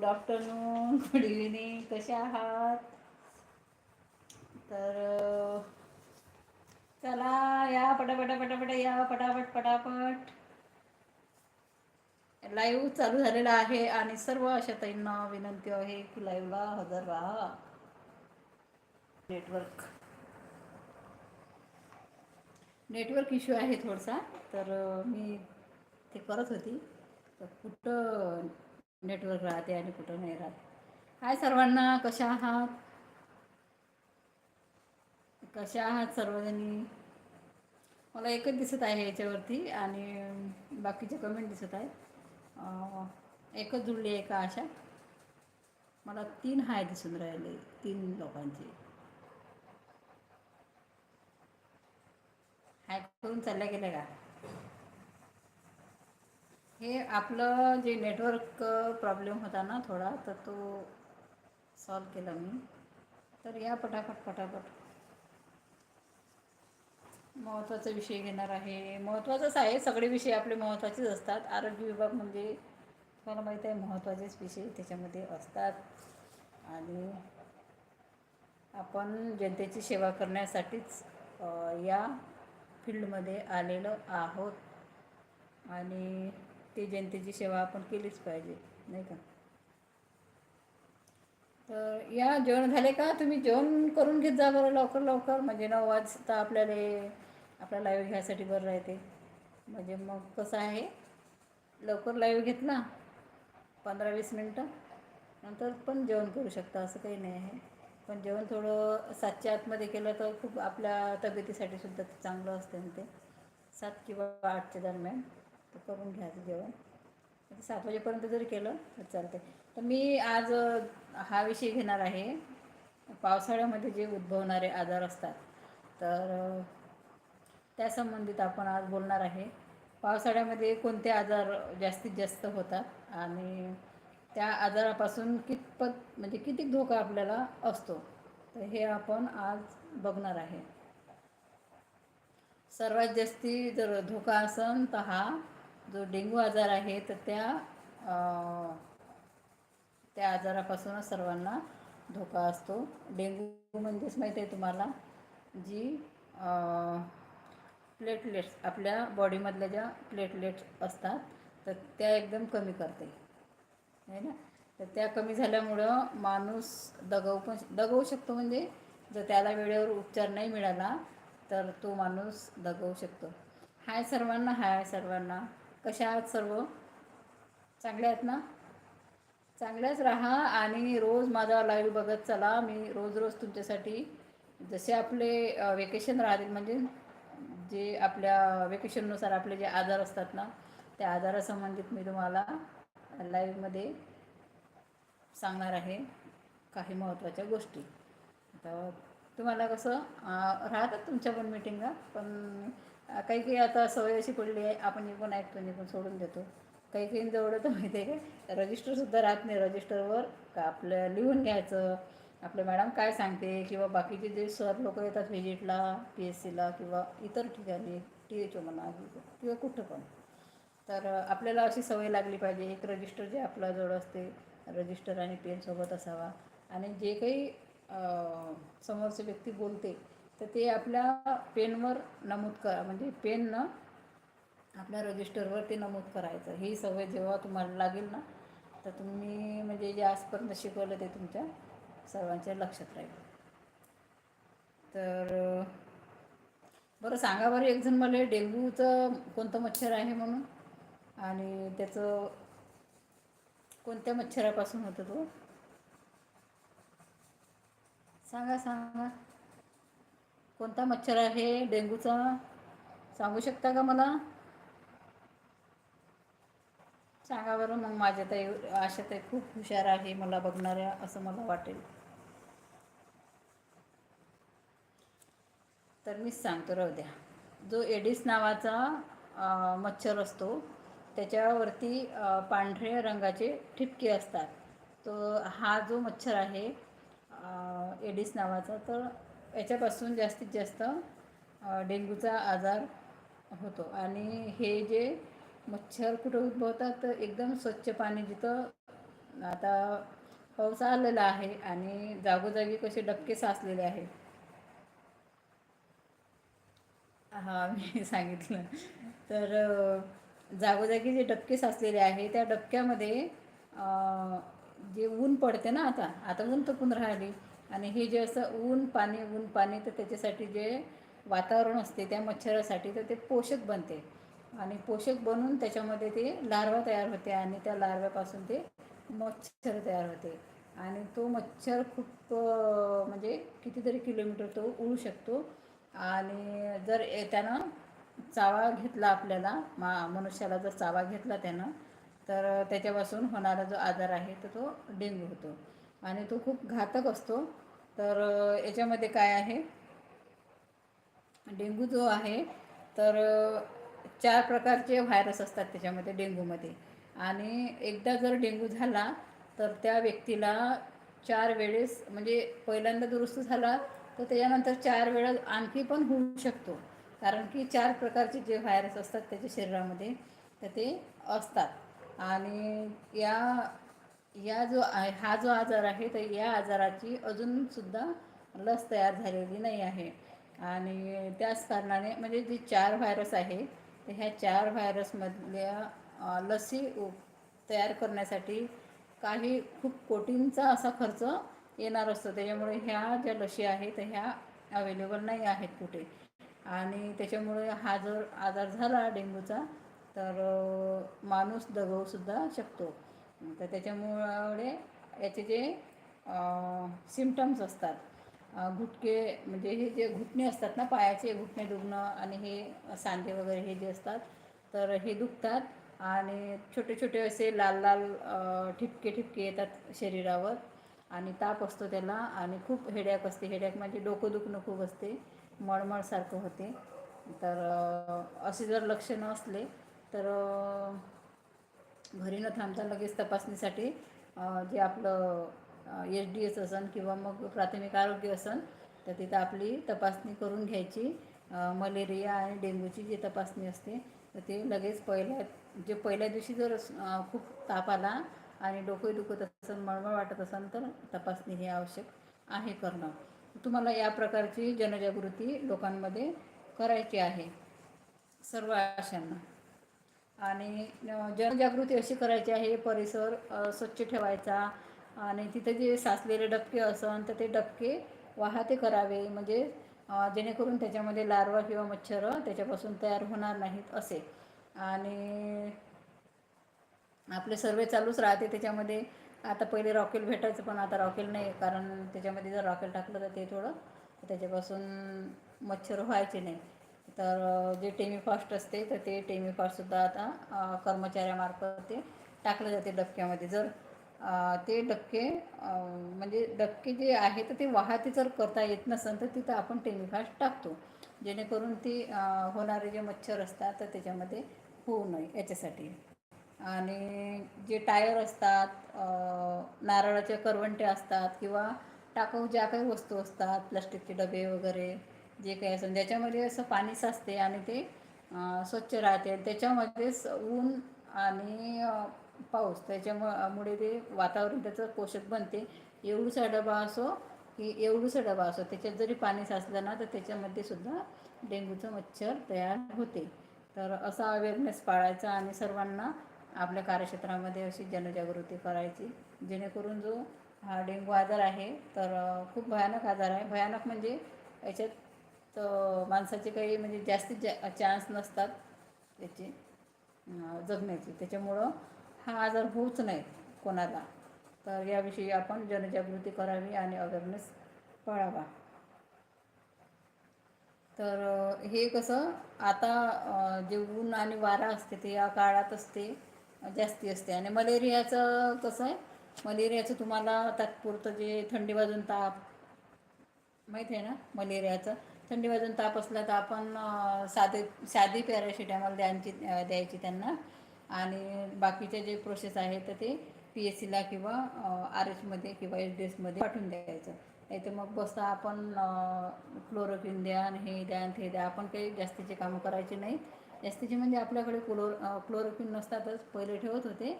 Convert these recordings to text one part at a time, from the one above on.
Good afternoon good evening कसे आहात? तर चला या पटापटा पटापट या पटापट पटापट. लाईव्ह चालू झालेला आहे आणि सर्व अशा ताईंना विनंती आहे की लाईव्हला हजर राहा. नेटवर्क नेटवर्क इश्यू आहे थोडासा तर मी ते करत होती. तर कुठं नेटवर्क राहते आणि कुठं नाही राहत. हाय सर्वांना कशा आहात? कशा आहात सर्वजणी? मला एकच दिसत आहे याच्यावरती आणि बाकीचे कमेंट दिसत आहेत. एकच जुळली आहे का अशा मला तीन हाय दिसून राहिले तीन लोकांचे. हाय करून चालल्या गेल्या का? हे आपलं जे नेटवर्क प्रॉब्लेम होता ना थोडा तर तो सॉल्व केला मी. तर या पटापट पटापट. महत्त्वाचा विषय घेणार आहे. महत्त्वाचाच आहे. सगळे विषय आपले महत्त्वाचेच असतात. आरोग्य विभाग म्हणजे तुम्हाला माहीत आहे महत्त्वाचेच विषय त्याच्यामध्ये असतात. आणि आपण जनतेची सेवा करण्यासाठीच या फील्डमध्ये आलेलो आहोत. आणि ते जनतेची सेवा आपण केलीच पाहिजे नाही का? तर या जेवण झाले का? तुम्ही जेवण करून घेत जा बरं लवकर लवकर. म्हणजे नऊ वाजता आपल्याला आपला लाईव्ह घ्यायसाठी बरं राहते. म्हणजे मग कसं आहे लवकर लाईव्ह घेतला पंधरा वीस मिनटं. नंतर पण जेवण करू शकता असं काही नाही आहे. पण जेवण थोडं सातच्या आतमध्ये केलं तर खूप आपल्या तब्येतीसाठी सुद्धा ते चांगलं असते ना ते. सात किंवा आठच्या दरम्यान. तर करून घ्यायचं जेवण. सात वाजेपर्यंत जरी केलं तर चालते तर मी आज हा विषय घेणार आहे. पावसाळ्यामध्ये जे उद्भवणारे आजार असतात तर त्या संबंधित आपण आज बोलणार आहे. पावसाळ्यामध्ये कोणते आजार जास्तीत जास्त होतात आणि त्या आजारापासून कितपत म्हणजे किती धोका आपल्याला असतो तर हे आपण आज बघणार आहे. सर्वात जास्ती जर धोका असन तर हा जो डेंग्यू आजार आहे तर त्या त्या आजारापासूनच सर्वांना धोका असतो. डेंग्यू म्हणजेच माहीत आहे तुम्हाला जी प्लेटलेट्स आपल्या बॉडीमधल्या ज्या प्लेटलेट्स असतात तर त्या एकदम कमी करते. आहे ना? तर त्या कमी झाल्यामुळं माणूस दगावू पण दगावू शकतो म्हणजे जर त्याला वेळेवर उपचार नाही मिळाला तर तो माणूस दगावू शकतो. हाय सर्वांना हाय सर्वांना. कशा आहात सर्व? चांगले आहेत ना? चांगल्याच राहा आणि रोज माझा लाईव्ह बघत चला. मी रोज रोज तुमच्यासाठी जसे आपले वेकेशन राहतील म्हणजे जे आपल्या वेकेशननुसार आपले जे आजार असतात ना त्या आजारासंबंधित मी तुम्हाला लाईव्हमध्ये सांगणार आहे काही महत्त्वाच्या गोष्टी. आता तुम्हाला कसं राहतात तुमच्या पण मिटिंगा पण काही काही आता सवय अशी पडली आहे आपण निघून ऐकतो निघून सोडून देतो. काही काही जवळ तर माहिती आहे का रजिस्टरसुद्धा राहत नाही रजिस्टरवर का आपलं लिहून घ्यायचं आपलं मॅडम काय सांगते किंवा बाकीचे जे सर लोक येतात व्हिजिटला पी एस सीला किंवा इतर ठिकाणी टी एच ओ म्हणा किंवा कुठं पण. तर आपल्याला अशी सवय लागली पाहिजे एक रजिस्टर जे आपल्याजवळ असते रजिस्टर आणि पेनसोबत असावा. आणि जे काही समोरचे समोरची व्यक्ती बोलते तर ते आपल्या पेनवर नमूद करा. म्हणजे पेननं आपल्या रजिस्टरवर ते नमूद करायचं. ही सवय जेव्हा तुम्हाला लागेल ना तर तुम्ही म्हणजे जे आजपर्यंत शिकवलं ते तुमच्या सर्वांच्या लक्षात राहील. तर बरं सांगा बरं एकजण मला डेंग्यूचं कोणतं मच्छर आहे म्हणून? आणि त्याचं कोणत्या मच्छरापासून होतं तो? सांगा सांगा. कोणता मच्छर आहे? डेंग्यूचा सांगू शकता का मला? सांगा बरं. मग माझ्या ताई आशा ताई खूप हुशार आहे मला बघणाऱ्या असं मला वाटेल. तर मीच सांगतो राहू द्या. जो एडिस नावाचा मच्छर असतो त्याच्यावरती पांढऱ्या रंगाचे ठिपके असतात. तो हा जो मच्छर आहे एडिस नावाचा तर याच्यापासून जास्तीत जास्त डेंग्यूचा आजार होतो. आणि हे जे मच्छर कुठं उद्भवतात तर एकदम स्वच्छ पाणी जिथं आता पाऊस आलेला आहे आणि जागोजागी कसे डबके साचलेले आहेत. हा मी सांगितलं. तर जागोजागी जे डबके साचलेले आहे त्या डबक्यामध्ये जे ऊन पडते ना आता आता ऊन तपून राहिली. आणि हे जे असं ऊन पाणी ऊन पाणी तर त्याच्यासाठी जे वातावरण असते त्या मच्छरासाठी तर ते पोषक बनते. आणि पोषक बनून त्याच्यामध्ये ते लार्वा तयार होते आणि त्या लार्व्यापासून ते मच्छर तयार होते. आणि तो मच्छर खूप म्हणजे कितीतरी किलोमीटर तो उडू शकतो. आणि जर त्यानं चावा घेतला आपल्याला मा मनुष्याला जर चावा घेतला त्यानं तर त्याच्यापासून होणारा जो आजार आहे तर तो डेंग्यू होतो. आणि तो खूप घातक असतो. तर याच्यामध्ये काय आहे? डेंगू जो आहे तर चार प्रकारचे व्हायरस असतात त्याच्यामध्ये डेंग्यूमध्ये आणि एकदा जर डेंगू झाला तर त्या व्यक्तीला चार वेळेस म्हणजे पहिल्यांदा दुरुस्त झाला तर त्याच्यानंतर चार वेळा आणखी पण होऊ शकतो. कारण की चार प्रकारचे जे व्हायरस असतात त्याच्या शरीरामध्ये तर ते असतात. आणि या या जो हा जो आजार आहे तर या आजाराची अजूनसुद्धा लस तयार झालेली नाही आहे. आणि त्याच कारणाने म्हणजे जे चार व्हायरस आहे तर ह्या चार व्हायरसमधल्या लसी उ- तयार करण्यासाठी काही खूप कोटींचा असा खर्च येणार असतो. त्याच्यामुळे ह्या ज्या लशी आहेत तर ह्या अवेलेबल नाही आहेत कुठे. आणि त्याच्यामुळे हा जर आजार झाला डेंग्यूचा तर माणूस दगावूसुद्धा शकतो. तर त्याच्यामुळे याचे जे सिमटम्स असतात घुटके म्हणजे हे जे घुटणे असतात ना पायाचे घुटणे दुखणं आणि हे सांधे वगैरे हे जे असतात तर हे दुखतात आणि छोटे छोटे असे लाल लाल ठिपके ठिपके येतात शरीरावर आणि ताप असतो त्याला आणि खूप हेड्याक असते. हेड्याक म्हणजे डोकं दुखणं खूप असते मळमळसारखं होते. तर असे जर लक्षणं असले तर घरी न थांबता लगेच तपासणीसाठी जे आपलं एच डी एस असन किंवा मग प्राथमिक आरोग्य असन तर तिथं आपली तपासणी करून घ्यायची. मलेरिया आणि डेंग्यूची जी तपासणी असते तर ते लगेच पहिल्या जे पहिल्या दिवशी जर खूप ताप आला आणि डोकं दुखत असेल मळमळ वाटत असेल तर तपासणी ही आवश्यक आहे करणं. तुम्हाला या प्रकारची जनजागृती लोकांमध्ये करायची आहे. सर्व आशांना. आणि जनजागृती अशी करायची आहे परिसर स्वच्छ ठेवायचा आणि तिथे जे साचलेले डबके असन तर ते डबके वाहते करावे म्हणजे जेणेकरून त्याच्यामध्ये लार्वा किंवा मच्छर त्याच्यापासून तयार होणार नाहीत असे. आणि आपले सर्वे चालूच राहते त्याच्यामध्ये. आता पहिले रॉकेल भेटायचं पण आता रॉकेल नाही कारण त्याच्यामध्ये जर रॉकेल टाकलं तर ते थोडं त्याच्यापासून मच्छर व्हायचे नाही. तर जे टेमीफास्ट असते तर ते टेमीफास्टसुद्धा आता कर्मचाऱ्यामार्फत ते टाकलं जाते डबक्यामध्ये. जर ते डबके म्हणजे डबके जे आहे तर ते वाहते जर करता येत नसेल तर तिथं आपण टेमीफास्ट टाकतो. जेणेकरून ती होणारे जे मच्छर असतात तर त्याच्यामध्ये होऊ नये याच्यासाठी. आणि जे टायर असतात नारळाच्या करवंटे असतात किंवा टाकाऊ ज्या काही वस्तू असतात प्लास्टिकचे डबे वगैरे जे काही असं ज्याच्यामध्ये असं पाणी साचते आणि ते स्वच्छ राहते त्याच्यामध्येच ऊन आणि पाऊस त्याच्यामुळे ते वातावरण त्याचं पोषक बनते. एवढूसा डबा असो की एवढूसा डबा असो त्याच्यात जरी पाणी साचलं ना तर त्याच्यामध्ये सुद्धा डेंग्यूचं मच्छर तयार होते. तर असा अवेअरनेस पाळायचा आणि सर्वांना आपल्या कार्यक्षेत्रामध्ये अशी जनजागृती करायची जेणेकरून जो हा डेंगू आजार आहे तर खूप भयानक आजार आहे. भयानक म्हणजे याच्यात तर माणसाचे काही म्हणजे जास्तीत जा चान्स नसतात त्याचे जगण्याचे. त्याच्यामुळं हा आजार होऊच नाही कोणाला. तर याविषयी आपण जनजागृती करावी आणि अवेअरनेस पाळावा तर हे कसं आता जे ऊन आणि वारा असते ते या काळात असते जास्ती असते. आणि मलेरियाचं कसं आहे मलेरियाचं तुम्हाला तात्पुरतं जे थंडी वाजून ताप माहीत आहे ना मलेरियाचं? थंडी वाजून ताप असला तर आपण साधे साधी पॅराशिटामॉल द्यायची द्यायची त्यांना. आणि बाकीचे जे प्रोसेस आहे तर ते पी एस सीला किंवा आर एचमध्ये किंवा एच डी एसमध्ये पाठवून द्यायचं. नाही तर मग बसता आपण क्लोरोक्विन द्या आणि हे द्या आणि ते द्या. आपण काही जास्तीचे कामं करायचे नाही. जास्तीचे म्हणजे आपल्याकडे क्लोर क्लोरोक्विन नसतातच. पहिले ठेवत होते.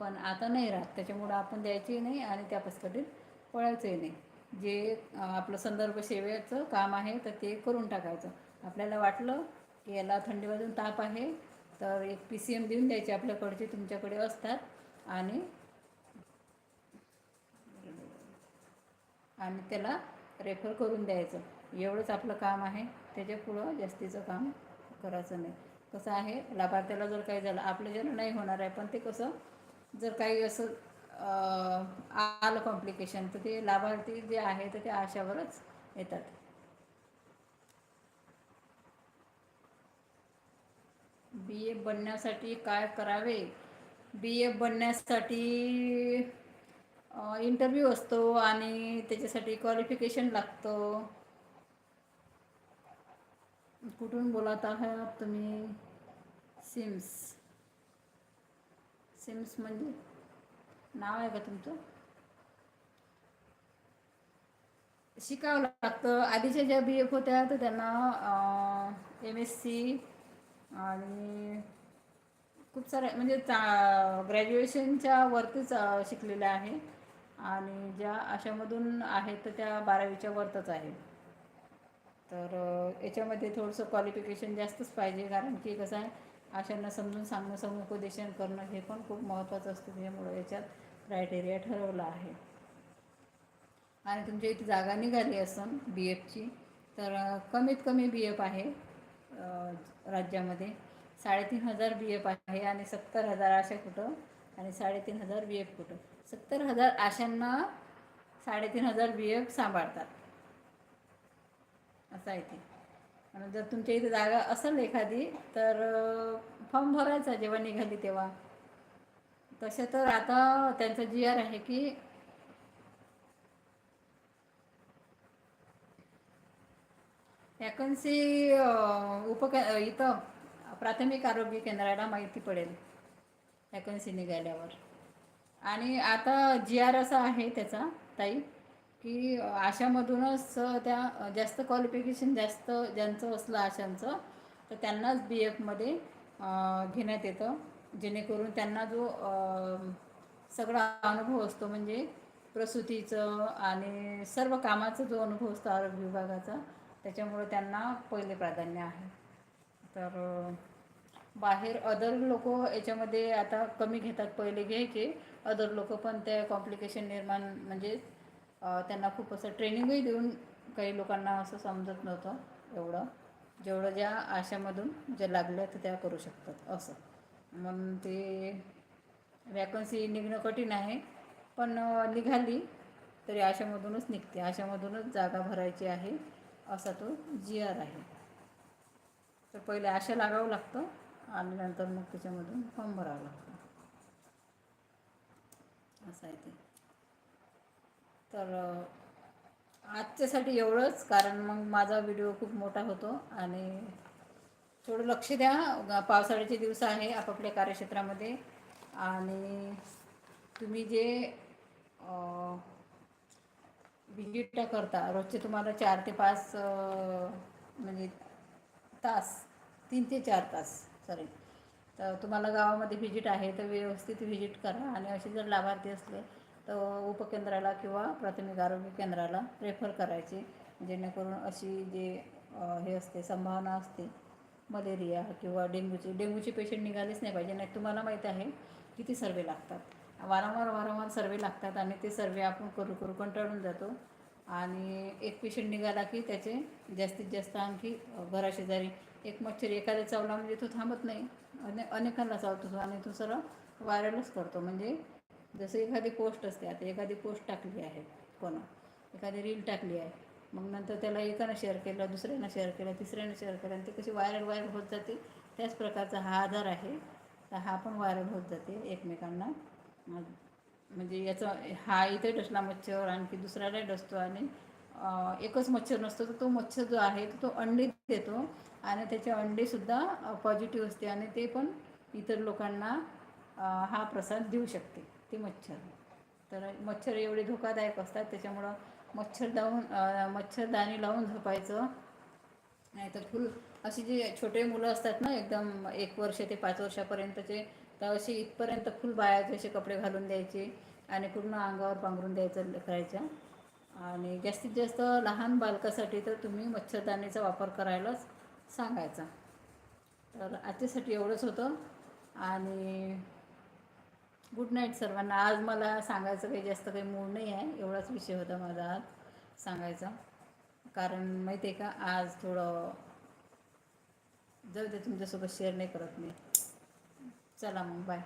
पण आता नाही राहत. त्याच्यामुळं आपण द्यायची नाही आणि त्या पसकटीत पळायचंही नाही. जे आपलं संदर्भ सेवेचं काम आहे तर ते करून टाकायचं. आपल्याला वाटलं की याला थंडी वाजून ताप आहे तर एक पी सी एम देऊन द्यायचे आपल्याकडचे तुमच्याकडे असतात. आणि आणि त्याला रेफर करून द्यायचं. एवढंच आपलं काम आहे. त्याच्या पुढं जास्तीचं काम करायचं नाही. कसं आहे लाभार्थ्याला जर काही झालं आपल्याच्यानं नाही होणार आहे पण ते कसं जर काही असं आलं कॉम्प्लिकेशन तर ते लाभार्थी जे आहे तर ते आशावरच येतात. बी ए बनण्यासाठी काय करावे? बी ए बनण्यासाठी इंटरव्ह्यू असतो आणि त्याच्यासाठी क्वालिफिकेशन लागतं. कुठून बोलत आहात तुम्ही? सिम्स सिम्स म्हणजे? नाव आहे का तुमचं? शिकावं लागतं. आधीच्या ज्या बी एफ होत्या तर त्यांना एम एस सी आणि खूप साऱ्या म्हणजे चा ग्रॅज्युएशनच्या वरतीच शिकलेल्या आहे. आणि ज्या अशामधून आहेत तर त्या बारावीच्या वरतच आहे. तर याच्यामध्ये थोडंसं क्वालिफिकेशन जास्तच पाहिजे. कारण की कसं आहे अशांना समजून सांगणं समुपदेशन करणं हे पण खूप महत्त्वाचं असतं. त्याच्यामुळं याच्यात क्रायटेरिया ठरवला आहे. आणि तुमच्या इथे जागा निघाली असून बी एफची तर कमीत कमी बी एफ आहे राज्यामध्ये. साडेतीन हजार बी एफ आहे आणि सत्तर हजार आशा कुठं आणि साडेतीन हजार बी एफ कुठं. सत्तर हजार आशांना साडेतीन हजार बी एफ सांभाळतात. असं आहे ते. आणि जर तुमच्या इथे जागा असेल एखादी तर फॉर्म भरायचा जेव्हा निघाली तेव्हा. तसे तर आता त्यांचं जी आर आहे की वॅकन्सी उपक इथं प्राथमिक आरोग्य केंद्राला माहिती पडेल. वॅकन्सी निघाल्यावर. आणि आता जी आर असा आहे त्याचा ताई की आशामधूनच त्या जास्त क्वालिफिकेशन जास्त ज्यांचं असलं आशांचं तर त्यांनाच बी एफमध्ये घेण्यात येतं. जेणेकरून त्यांना जो सगळा अनुभव असतो म्हणजे प्रसूतीचं आणि सर्व कामाचा जो अनुभव असतो आरोग्य विभागाचा त्याच्यामुळे त्यांना पहिले प्राधान्य आहे. तर बाहेर अदर लोक याच्यामध्ये आता कमी घेतात पहिले घ्यायचे अदर लोक पण त्या कॉम्प्लिकेशन निर्माण म्हणजे त्यांना खूप असं ट्रेनिंगही देऊन काही लोकांना असं समजत नव्हतं एवढं. जेवढं ज्या आशामधून ज्या लागल्या तर त्या करू शकतात असं. म्हणून ते वॅकन्सी निघणं कठीण आहे. पण निघाली तरी आशामधूनच निघते. आशामधूनच जागा भरायची आहे असा तो जी आर आहे. तर पहिले आशा लागावं लागतं आणि नंतर मग त्याच्यामधून फॉर्म भरावं लागतो. असं आहे ते. तर आजच्यासाठी एवढंच. कारण मग माझा व्हिडिओ खूप मोठा होतो आणि थोडं लक्ष द्या. पावसाळ्याचे दिवस आहे आपापल्या कार्यक्षेत्रामध्ये. आणि तुम्ही जे व्हिजिट करता रोजचे तुम्हाला चार ते पाच म्हणजे तास तीन ते चार तास सॉरी तर तुम्हाला गावामध्ये व्हिजिट आहे तर व्यवस्थित व्हिजिट करा. आणि असे जर लाभार्थी असले तर उपकेंद्राला किंवा प्राथमिक आरोग्य केंद्राला रेफर करायचे. जेणेकरून अशी जे हे असते संभावना असते मलेरिया किंवा डेंग्यूचे डेंग्यूचे पेशंट निघालेच नाही पाहिजे. नाही तुम्हाला माहीत आहे किती सर्वे लागतात. वारंवार वारंवार सर्वे लागतात आणि ते सर्वे आपण करू करू कंटाळून जातो. आणि एक पेशंट निघाला की त्याचे जास्तीत जास्त आणखी घराशेजारी एक मच्छर एखाद्या चावला म्हणजे तो थांबत नाही. अने अनेकांना चावतो आणि तो सरळ व्हायरलच करतो. म्हणजे जसं एखादी पोस्ट असते आता एखादी पोस्ट टाकली आहे कोणा एखादी रील टाकली आहे. मग नंतर त्याला एकानं शेअर केलं दुसऱ्यानं शेअर केलं तिसऱ्यानं शेअर केलं आणि ते कशी व्हायरल व्हायरल होत जाते त्याच प्रकारचा हा आजार आहे. तर हा पण व्हायरल होत जाते एकमेकांना. म्हणजे याचा हा इथे डसला मच्छर आणखी दुसऱ्याला डसतो आणि एकच मच्छर नसतो तर तो मच्छर जो आहे तो अंडी देतो आणि त्याचे अंडेसुद्धा पॉझिटिव्ह असते आणि ते पण इतर लोकांना हा प्रसाद देऊ शकते ते मच्छर. तर मच्छर एवढे धोकादायक असतात त्याच्यामुळं मच्छर लावून मच्छरदाणी लावून झोपायचं. नाही तर फुल अशी जे छोटे मुलं असतात ना एकदम एक वर्ष ते पाच वर्षापर्यंतचे तर असे इथपर्यंत फुल बायाचे असे कपडे घालून द्यायचे आणि पूर्ण अंगावर पांघरून द्यायचं करायचं आणि जास्तीत जास्त लहान बालकासाठी तर तुम्ही मच्छरदाणीचा वापर करायलाच सांगायचा. तर आजच्यासाठी एवढंच होतं. आणि गुड नाईट सर्वांना. आज मला सांगायचं काही जास्त काही मूड नाही आहे. एवढाच विषय होता माझा आज सांगायचा. कारण माहिती आहे का आज थोडं जाऊ दे तुमच्यासोबत शेअर नाही करत मी. चला मग बाय